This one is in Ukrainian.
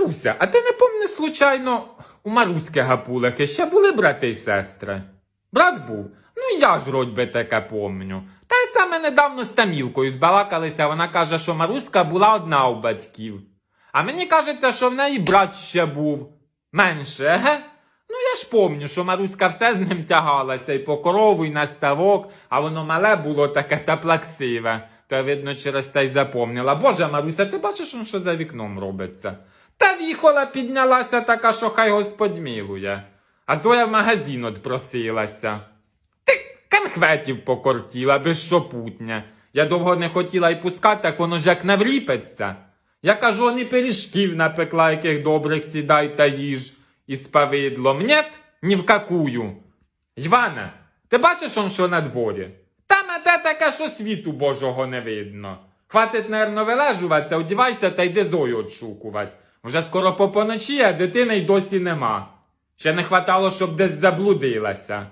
Маруся, а ти не помниш, случайно, у Маруськи Гапулихи ще були брати й сестри? Брат був? Ну я ж родь таке помню. Та й це ми недавно з Тамілкою збалакалися, вона каже, що Маруська була одна у батьків. А мені кажеться, що в неї брат ще був. Менше, еге? Ну я ж помню, що Маруська все з ним тягалася і по корову, і на ставок, а воно мале було таке та плаксиве. Та, видно, через те й запомнила. Боже, Маруся, ти бачиш, що за вікном робиться? Та віхола піднялася така, що хай господь мілує. А Зоя в магазин от просилася. Ти конхветів покортіла, безшопутня. Я довго не хотіла й пускати, так воно ж як навліпиться. Я кажу, вони пиріжків напекла, яких добрих сідай та їж. Із павидлом. Нєт, ні в какую. Іване, ти бачиш що на дворі? Там така, що світу Божого не видно. Хватить, нервно вилежуватися, одівайся та йди Зою отшукувати. Вже скоро по поночі, а дитини й досі нема. Ще не хватало, щоб десь заблудилася.